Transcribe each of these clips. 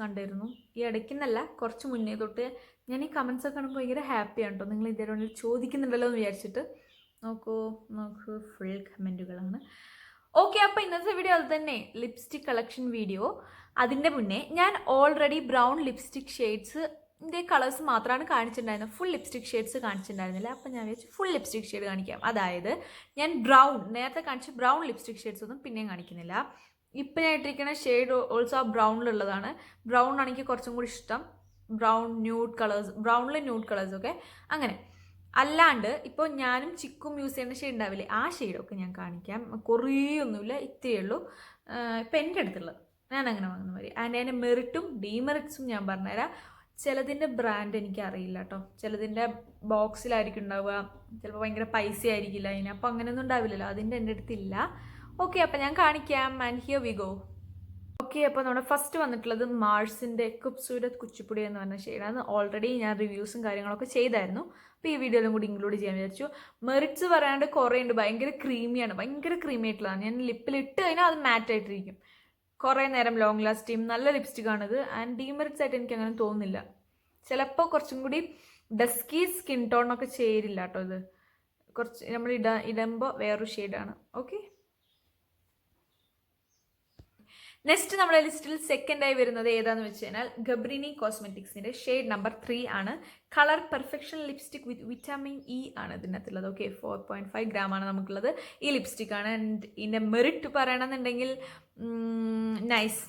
കണ്ടിരുന്നു. ഈ ഇടയ്ക്കെന്നല്ല കുറച്ച് മുന്നേ തൊട്ട് ഞാൻ ഈ കമൻസ് ഒക്കെ കാണുമ്പോൾ ഭയങ്കര ഹാപ്പിയാണ് കേട്ടോ നിങ്ങൾ ഇതേ ചോദിക്കുന്നുണ്ടല്ലോ എന്ന് വിചാരിച്ചിട്ട്. നോക്കൂ നോക്കൂ ഫുൾ കമന്റുകളാണ് ഓക്കെ അപ്പോൾ ഇന്നത്തെ വീഡിയോ അത് തന്നെ ലിപ്സ്റ്റിക് കളക്ഷൻ വീഡിയോ അതിന്റെ മുന്നേ ഞാൻ ഓൾറെഡി ബ്രൗൺ ലിപ്സ്റ്റിക് ഷെയ്ഡ്സ് ഇതിന്റെ കളേഴ്സ് മാത്രമാണ് കാണിച്ചിട്ടുണ്ടായിരുന്നത്. ഫുൾ ലിപ്സ്റ്റിക് ഷെയ്ഡ്സ് കാണിച്ചിട്ടുണ്ടായിരുന്നില്ല. അപ്പോൾ ഞാൻ വിചാരിച്ചു ഫുൾ ലിപ്സ്റ്റിക് ഷെയ്ഡ് കാണിക്കാം. അതായത് ഞാൻ ബ്രൗൺ നേരത്തെ കാണിച്ച ബ്രൗൺ ലിപ്സ്റ്റിക് ഷെയ്ഡ്സ് ഒന്നും പിന്നെയും കാണിക്കുന്നില്ല. ഇപ്പം ഞാൻ ഇട്ടിരിക്കുന്ന ഷെയ്ഡ് ഓൾസോ ആ ബ്രൗണിലുള്ളതാണ് ബ്രൗൺ ആണ് എനിക്ക് കുറച്ചും കൂടി ഇഷ്ടം. ബ്രൗൺ ന്യൂഡ് കളേഴ്സ് ബ്രൗണിൽ ന്യൂഡ് കളേഴ്സ് ഒക്കെ അങ്ങനെ. അല്ലാണ്ട് ഇപ്പോൾ ഞാനും ചിക്കും യൂസ് ചെയ്യുന്ന ഷെയ്ഡ് ഉണ്ടാവില്ലേ ആ ഷെയ്ഡൊക്കെ ഞാൻ കാണിക്കാം. കുറേ ഒന്നുമില്ല ഇത്രയേ ഉള്ളൂ. ഇപ്പം എന്റെ അടുത്തുള്ളത്. ഞാൻ അങ്ങനെ വാങ്ങുന്ന മതി ആൻഡ് അതിന്റെ മെറിറ്റും ഡീമെറിറ്റ്സും ഞാൻ പറഞ്ഞുതരാം. ചിലതിന്റെ ബ്രാൻഡ് എനിക്ക് അറിയില്ല കേട്ടോ ചിലതിന്റെ ബോക്സിലായിരിക്കും ഉണ്ടാവുക. ചിലപ്പോൾ ഭയങ്കര പൈസ ആയിരിക്കില്ല അതിന്. അപ്പോൾ അങ്ങനെയൊന്നും ഉണ്ടാവില്ലല്ലോ. അതിന്റെ എന്റെ അടുത്തില്ല ഓക്കെ അപ്പം ഞാൻ കാണിക്കാം. And here we go okay അപ്പോൾ നമ്മുടെ ഫസ്റ്റ് വന്നിട്ടുള്ളത് മാർസിന്റെ കുപ്സൂരത് കുച്ചിപ്പുടി എന്ന് പറഞ്ഞ ഷെയ്ഡാണ് ഓൾറെഡി ഞാൻ റിവ്യൂസും കാര്യങ്ങളൊക്കെ ചെയ്തായിരുന്നു. അപ്പോൾ ഈ വീഡിയോയിലും കൂടി ഇൻക്ലൂഡ് ചെയ്യാൻ വിചാരിച്ചു. മെറിറ്റ്സ് പറയാണ്ട് കുറേ ഉണ്ട് ഭയങ്കര ക്രീമിയാണ് ഭയങ്കര ക്രീമി ആയിട്ടുള്ളതാണ്. ഞാൻ ലിപ്പിൽ ഇട്ട് കഴിഞ്ഞാൽ അത് മാറ്റ് ആയിട്ടിരിക്കും. കുറേ നേരം ലോങ് ലാസ്റ്റിയും നല്ല ലിപ്സ്റ്റിക് ആണിത് ആൻഡ് ഡീമെറിറ്റ്സ് ആയിട്ട് എനിക്ക് അങ്ങനെ തോന്നുന്നില്ല. ചിലപ്പോൾ കുറച്ചും കൂടി ഡസ്കി സ്കിൻ ടോണൊക്കെ ചേരില്ല കേട്ടോ ഇത്. കുറച്ച് നമ്മൾ ഇട ഇടുമ്പോൾ വേറൊരു ഷെയ്ഡാണ് ഓക്കെ നെക്സ്റ്റ് നമ്മുടെ ലിസ്റ്റിൽ സെക്കൻഡ് ആയി വരുന്നത് ഏതാന്ന് വെച്ച് കഴിഞ്ഞാൽ ഗബ്രിനി കോസ്മെറ്റിക്സിന്റെ ഷെയ്ഡ് നമ്പർ ത്രീ ആണ്. Colour perfection lipstick with vitamin E ആണ് ഇതിനകത്തുള്ളത്. Okay four point five gram ആണ് നമുക്കുള്ളത്. ഈ ലിപ്സ്റ്റിക് ആണ്. ആൻഡ് ഇതിന്റെ മെറിറ്റ് പറയണമെന്നുണ്ടെങ്കിൽ നൈസ്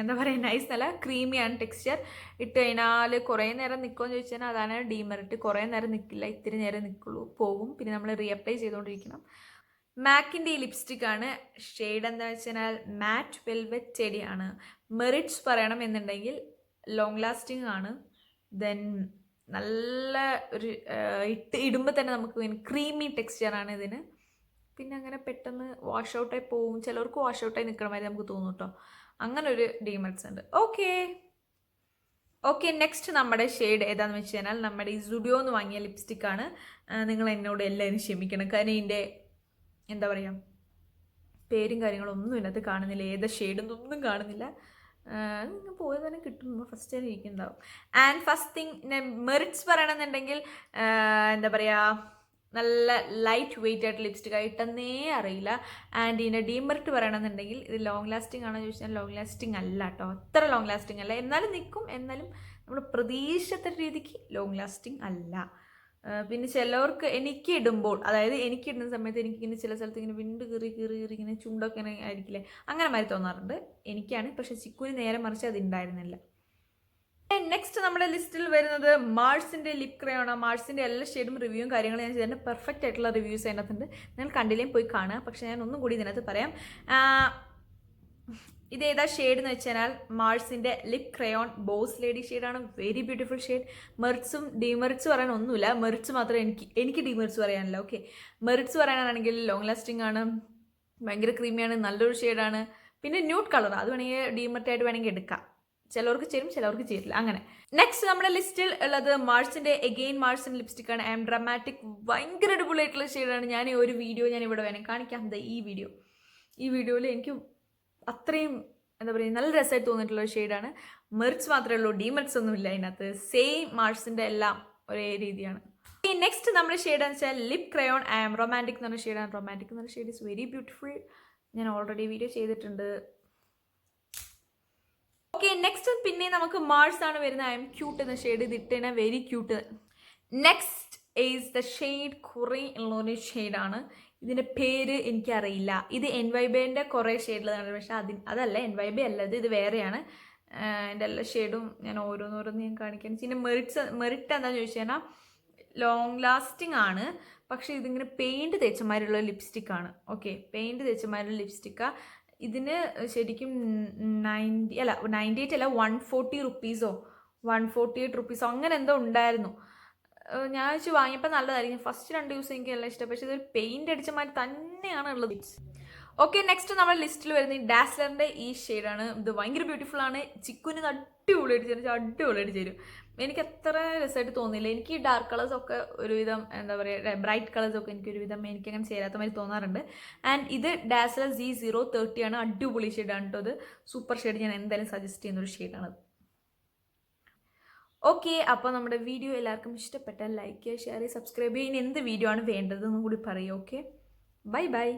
എന്താ പറയുക നൈസ് നല്ല ക്രീമിയാണ് ടെക്സ്ചർ ഇട്ട് കഴിഞ്ഞാൽ കുറേ നേരം നിൽക്കുമെന്ന് ചോദിച്ചു കഴിഞ്ഞാൽ അതാണ് ഡീമെറിറ്റ് കുറേ നേരം നിൽക്കില്ല ഇത്തിരി നേരം നിൽക്കുള്ളൂ പോകും പിന്നെ നമ്മൾ റീഅപ്ലൈ ചെയ്തുകൊണ്ടിരിക്കണം. മാക്കിന്റെ ഈ ലിപ്സ്റ്റിക് ആണ്. ഷെയ്ഡ് എന്താ വെച്ചാൽ മാറ്റ് വെൽവെറ്റ് ചെടിയാണ്. മെറിറ്റ്സ് പറയണം എന്നുണ്ടെങ്കിൽ ലോങ് ലാസ്റ്റിംഗ് ആണ്. ദെൻ നല്ല ഒരു ഇട്ട് ഇടുമ്പോൾ തന്നെ നമുക്ക് ക്രീമി ടെക്സ്ചറാണ് ഇതിന്. പിന്നെ അങ്ങനെ പെട്ടെന്ന് വാഷ് ഔട്ടായി പോവും. ചിലർക്ക് വാഷ് ഔട്ടായി നിൽക്കണ മാതിരി നമുക്ക് തോന്നും കേട്ടോ അങ്ങനെ ഒരു ഡീമെറിറ്റ്സ് ഉണ്ട്. ഓക്കെ. ഓക്കെ നെക്സ്റ്റ് നമ്മുടെ ഷെയ്ഡ് ഏതാണെന്ന് വെച്ച് കഴിഞ്ഞാൽ നമ്മുടെ ഈ സുഡിയോ എന്ന് വാങ്ങിയ ലിപ്സ്റ്റിക്കാണ് നിങ്ങൾ എന്നോട് എല്ലാവരും ക്ഷമിക്കണം. കാരണം ഇതിന്റെ എന്താ പറയുക പേരും കാര്യങ്ങളും ഒന്നും ഇതിനകത്ത് കാണുന്നില്ല ഏത് ഷെയ്ഡും ഒന്നും കാണുന്നില്ല. നിങ്ങൾ പോയി തന്നെ കിട്ടും. ഫസ്റ്റ് ടൈം ഇരിക്കുന്നുണ്ടാവും. ആൻഡ് ഫസ്റ്റ് തിങ് മെറിറ്റ്സ് പറയണമെന്നുണ്ടെങ്കിൽ എന്താ പറയുക നല്ല ലൈറ്റ് വെയിറ്റ് ആയിട്ട് ലിപ്സ്റ്റിക് ആയിട്ടെന്നേ അറിയില്ല. ആൻഡ് ഇതിന്റെ ഡീമെറിറ്റ് പറയണമെന്നുണ്ടെങ്കിൽ ഇത് ലോങ് ലാസ്റ്റിംഗ് ആണോ എന്ന് ചോദിച്ചാൽ ലോങ് ലാസ്റ്റിംഗ് അല്ല കേട്ടോ അത്ര ലോങ് ലാസ്റ്റിംഗ് അല്ല. എന്നാലും നിൽക്കും എന്നാലും നമ്മൾ പ്രതീക്ഷിച്ച രീതിക്ക് ലോങ് ലാസ്റ്റിംഗ് അല്ല. പിന്നെ ചിലവർക്ക് എനിക്ക് ഇടുമ്പോൾ അതായത് എനിക്ക് ഇടുന്ന സമയത്ത് എനിക്ക് ഇങ്ങനെ ചില സ്ഥലത്ത് ഇങ്ങനെ വിണ്ട് കീറി കീറി കീറി ഇങ്ങനെ ചുണ്ടൊക്കെ ഇങ്ങനെ ആയിരിക്കില്ലേ? അങ്ങനെ മാതിരി തോന്നാറുണ്ട്. എനിക്കാണ്. പക്ഷെ ചിക്കുവിന് നേരെ മറിച്ച് അത് ഉണ്ടായിരുന്നില്ല നെക്സ്റ്റ് നമ്മുടെ ലിസ്റ്റിൽ വരുന്നത് മാർസിന്റെ ലിപ് ക്രയോണ മാർസിന്റെ എല്ലാ ഷെയ്ഡും റിവ്യൂവും കാര്യങ്ങളും ഞാൻ ചെയ്തിട്ടുണ്ട്. പെർഫെക്റ്റ് ആയിട്ടുള്ള റിവ്യൂസ് അതിനകത്തുണ്ട്. നിങ്ങൾ കണ്ടില്ലേയും പോയി കാണുക. പക്ഷേ ഞാൻ ഒന്നും കൂടി ഇതിനകത്ത് പറയാം. ഇത് ഏതാ ഷെയ്ഡ് എന്ന് വെച്ചാൽ മാൾസിന്റെ ലിപ് ക്രയോൺ ബോസ് ലേഡി ഷെയ്ഡാണ് വെരി ബ്യൂട്ടിഫുൾ ഷെയ്ഡ് മെറിറ്റ്സും ഡിമെറിറ്റ്സ് പറയാൻ ഒന്നുമില്ല. മെറിറ്റ്സ് മാത്രമേ എനിക്ക് എനിക്ക് ഡിമെറിറ്റ്സ് പറയാനില്ല. ഓക്കെ മെറിറ്റ്സ് പറയാനാണെങ്കിൽ ലോങ് ലാസ്റ്റിംഗ് ആണ്. ഭയങ്കര ക്രീമിയാണ് നല്ലൊരു ഷെയ്ഡാണ് പിന്നെ ന്യൂട്ട് കളർ അത് വേണമെങ്കിൽ ഡിമെറിറ്റ് ആയിട്ട് വേണമെങ്കിൽ എടുക്കാം. ചിലവർക്ക് ചേരും ചിലവർക്ക് ചേരില്ല. അങ്ങനെ. നെക്സ്റ്റ് നമ്മുടെ ലിസ്റ്റിൽ ഉള്ളത് മാർസിന്റെ എഗെയിൻ മാർസിന്റെ ലിപ്സ്റ്റിക് ആണ്. ആം ഡ്രമാറ്റിക് ഭയങ്കര അടിപൊളിയായിട്ടുള്ള ഷെയ്ഡാണ് ഞാൻ ഈ ഒരു വീഡിയോ ഞാൻ ഇവിടെ വേണം കാണിക്കാം. ഈ വീഡിയോ ഈ വീഡിയോയിൽ എനിക്ക് അത്രയും എന്താ പറയുക നല്ല രസമായിട്ട് തോന്നിയിട്ടുള്ള ഒരു ഷെയ്ഡാണ് മെർച്ച് മാത്രമേ ഉള്ളൂ ഡിമെർച്ച് ഒന്നും ഇല്ല അതിനകത്ത്. സെയിം മാർസിന്റെ എല്ലാം ഒരേ രീതിയാണ്. ഈ നെക്സ്റ്റ് നമ്മുടെ ഷെയ്ഡ് എന്ന് വെച്ചാൽ lip crayon I am romantic എന്ന് പറഞ്ഞ ഷെയ്ഡാണ് റൊമാന്റിക് എന്ന് പറഞ്ഞ ഷെയ്ഡ് ഇസ് വെരി ബ്യൂട്ടിഫുൾ ഞാൻ ഓൾറെഡി വീഡിയോ ചെയ്തിട്ടുണ്ട്. ഓക്കെ നെക്സ്റ്റ് പിന്നെ നമുക്ക് മാർസ് ആണ് വരുന്നത്. ഐ എം ക്യൂട്ട് എന്ന ഷെയ്ഡ് ഇത് ഇട്ടേന very cute next is the shade കുറേ ഉള്ളൊരു ഷെയ്ഡാണ് ഇതിന്റെ പേര് എനിക്കറിയില്ല. ഇത് എൻ വൈബേന്റെ കുറേ ഷെയ്ഡിലാണ് പക്ഷെ അതിന് അതല്ല എൻ വൈബേ അല്ല ഇത് വേറെയാണ്. എന്റെ എല്ലാ ഷെയ്ഡും ഞാൻ ഓരോന്നോരോന്ന് ഞാൻ കാണിക്കാൻ. ഇതിന്റെ മെറിറ്റ്സ് മെറിറ്റ് എന്താണെന്ന് ചോദിച്ചു കഴിഞ്ഞാൽ ലോങ് ലാസ്റ്റിംഗ് ആണ്. പക്ഷേ ഇതിങ്ങനെ പെയിന്റ് തേച്ചമാരുള്ള ലിപ്സ്റ്റിക് ആണ്. ഓക്കെ പെയിന്റ് തേച്ചമാരുള്ള ലിപ്സ്റ്റിക്കാണ് ഇതിന് ശരിക്കും നയന്റി അല്ല നയന്റി എയ്റ്റ് അല്ല വൺ ഫോർട്ടി റുപ്പീസോ വൺ ഫോർട്ടി എയ്റ്റ് റുപ്പീസോ അങ്ങനെ എന്തോ ഉണ്ടായിരുന്നു. ഞാൻ വെച്ച് വാങ്ങിയപ്പോൾ നല്ലതായിരിക്കും. ഫസ്റ്റ് രണ്ട് യൂസ് എനിക്ക് നല്ല ഇഷ്ടം. പക്ഷേ ഇതൊരു പെയിന്റ് അടിച്ച മാതിരി തന്നെയാണ് ഉള്ളത്. ഓക്കെ നെക്സ്റ്റ് നമ്മുടെ ലിസ്റ്റിൽ വരുന്ന ഈ ഡാസ്ലറിന്റെ ഈ ഷെയ്ഡാണ് ഇത് ഭയങ്കര ബ്യൂട്ടിഫുൾ ആണ്. ചിക്കുന് ഇത് അടിപൊളിയായിട്ട് ചേരും അടിപൊളിയായിട്ട് ചേരും എനിക്ക് അത്ര രസമായിട്ട് തോന്നിയില്ല. എനിക്ക് ഈ ഡാർക്ക് കളേഴ്സ് ഒക്കെ ഒരുവിധം എന്താ പറയുക ബ്രൈറ്റ് കളേഴ്സ് ഒക്കെ എനിക്ക് ഒരുവിധം എനിക്ക് അങ്ങനെ ചേരാത്ത മാതിരി തോന്നാറുണ്ട്. ആൻഡ് ഇത് ഡാസ്ലർ ജി സീറോ തേർട്ടി ആണ്. അടിപൊളി ഷെയ്ഡാണ് കേട്ടോ അത് സൂപ്പർ ഷെയ്ഡ് ഞാൻ എന്തായാലും സജസ്റ്റ് ചെയ്യുന്ന ഒരു ഷെയ്ഡാണ് ഓക്കെ അപ്പോൾ നമ്മുടെ വീഡിയോ എല്ലാവർക്കും ഇഷ്ടപ്പെട്ടാൽ ലൈക്ക് ചെയ്യുക ഷെയർ ചെയ്യുക സബ്സ്ക്രൈബ് ചെയ്യുക ഇനി എന്ത് വീഡിയോ ആണ് വേണ്ടതെന്നും കൂടി പറയുക ഓക്കെ ബൈ ബൈ